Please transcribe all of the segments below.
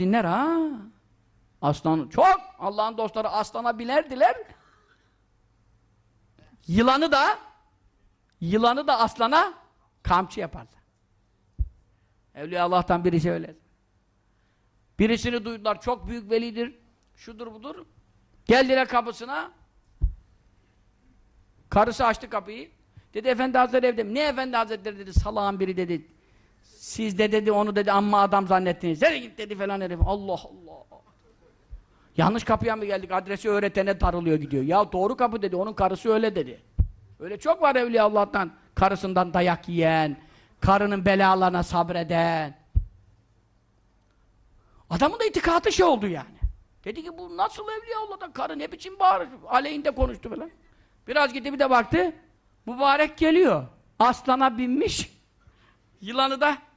dinler ha. Aslan çok Allah'ın dostları aslana binerdiler. Yılanı da yılanı da aslana kamçı yapardı. Evliya Allah'tan birisi öyle. Birisini duydular çok büyük velidir. Şudur budur. Geldiler kapısına. Karısı açtı kapıyı. Dedi efendi hazretleri evde? Ne efendi hazretleri dedi salağın biri dedi. Siz de dedi onu dedi amma adam zannettiniz. Nereye git dedi falan herif. Allah Allah. Yanlış kapıya mı geldik? Adresi öğretene tarılıyor gidiyor. Ya doğru kapı dedi. Onun karısı öyle dedi. Öyle çok var Evliya Allah'tan. Karısından dayak yiyen, karının belalarına sabreden. Adamın da itikatı şey oldu yani. Dedi ki bu nasıl Evliya Allah'tan karı ne biçim bağırır? Aleyhinde konuştu falan. Biraz gitti bir de baktı. Mübarek geliyor. Aslana binmiş. Yılanı da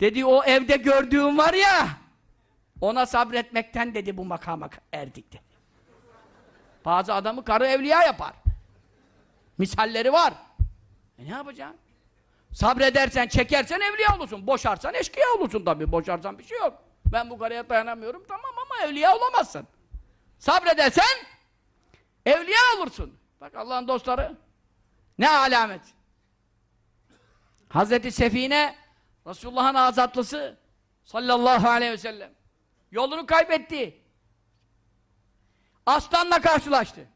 dedi o evde gördüğüm var ya ona sabretmekten dedi bu makama erdik dedi. Bazı adamı karı evliya yapar. Misalleri var. E ne yapacaksın? Sabredersen, çekersen evliya olursun. Boşarsan eşkıya olursun tabii. Boşarsan bir şey yok. Ben bu karıya dayanamıyorum tamam ama evliya olamazsın. Sabredersen evliya olursun. Bak Allah'ın dostları ne alamet. Hazreti Sefine Resulullah'ın azatlısı sallallahu aleyhi ve sellem yolunu kaybetti. Aslanla karşılaştı.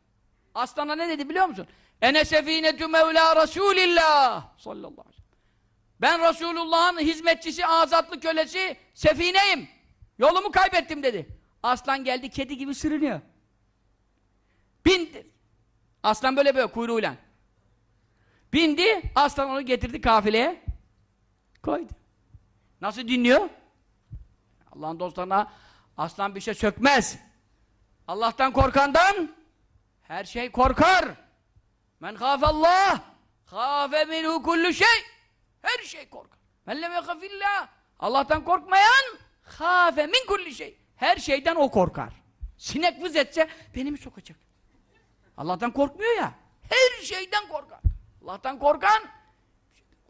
Aslana ne dedi biliyor musun? Ene sefinetü mevla Resulillah sallallahu aleyhi ve sellem. Ben Resulullah'ın hizmetçisi, azatlı kölesi sefineyim. Yolumu kaybettim dedi. Aslan geldi kedi gibi sürünüyor. Bindi. Aslan böyle böyle kuyruğuyla. Bindi, aslan onu getirdi kafileye. Koydu. Nasıl dinliyor? Allah'ın dostlarına aslan bir şey sökmez. Allah'tan korkandan her şey korkar. Men Allah, khafe minhu kullu şey. Her şey korkar. Men lem yekafillah Allah'tan korkmayan khafe min kulli şey. Her şeyden o korkar. Sinek vız etse beni mi sokacak? Allah'tan korkmuyor ya. Her şeyden korkar. Allah'tan korkan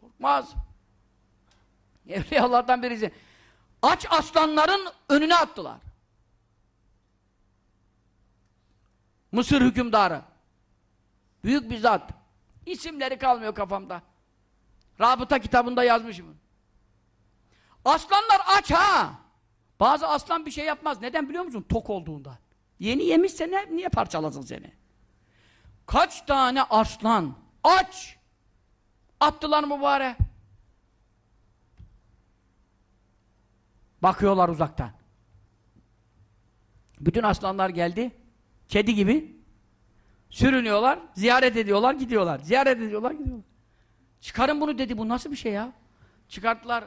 korkmaz. Evliya Allah'tan birisi. Aç aslanların önüne attılar. Mısır hükümdarı. Büyük bir zat. İsimleri kalmıyor kafamda. Rabıta kitabında yazmışım. Aslanlar aç ha! Bazı aslan bir şey yapmaz. Neden biliyor musun? Tok olduğundan. Yeni yemişse ne, niye parçalasın seni? Kaç tane aslan aç attılar mübarek. Bakıyorlar uzaktan. Bütün aslanlar geldi. Kedi gibi sürünüyorlar, ziyaret ediyorlar, gidiyorlar. Ziyaret ediyorlar, gidiyorlar. Çıkarın bunu dedi. Bu nasıl bir şey ya? Çıkarttılar.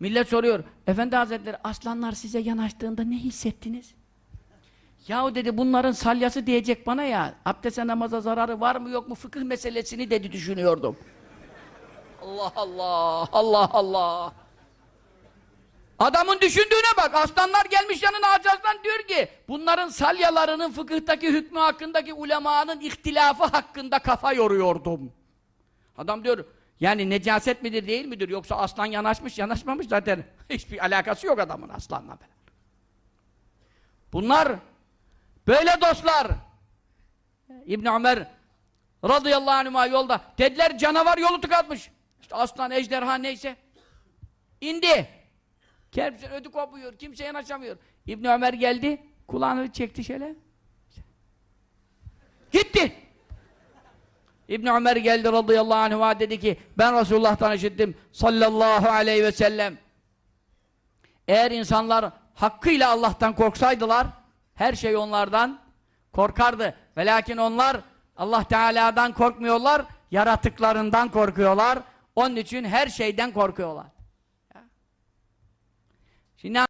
Millet soruyor. Efendi Hazretleri aslanlar size yanaştığında ne hissettiniz? Yahu dedi bunların salyası diyecek bana ya. Abdeste namaza zararı var mı yok mu fıkıh meselesini dedi düşünüyordum. Allah Allah. Allah Allah. Adamın düşündüğüne bak. Aslanlar gelmiş yanına Hacı Aslan diyor ki bunların salyalarının fıkıhtaki hükmü hakkındaki ulemanın ihtilafı hakkında kafa yoruyordum. Adam diyor yani necaset midir değil midir yoksa aslan yanaşmış yanaşmamış zaten hiçbir alakası yok adamın aslanla. Bunlar böyle dostlar. İbn Ömer radıyallahu anhuma yolda dediler canavar yolu tıkatmış. İşte aslan, ejderha neyse. indi. Kimse ödü kopuyor, kimse yanaşamıyor. İbn Ömer geldi, kulağını çekti şöyle. Gitti. İbn Ömer geldi radıyallahu anh'a dedi ki ben Resulullah'tan işittim sallallahu aleyhi ve sellem eğer insanlar hakkıyla Allah'tan korksaydılar her şey onlardan korkardı. Ve lakin onlar Allah Teala'dan korkmuyorlar yaratıklarından korkuyorlar. Onun için her şeyden korkuyorlar. She now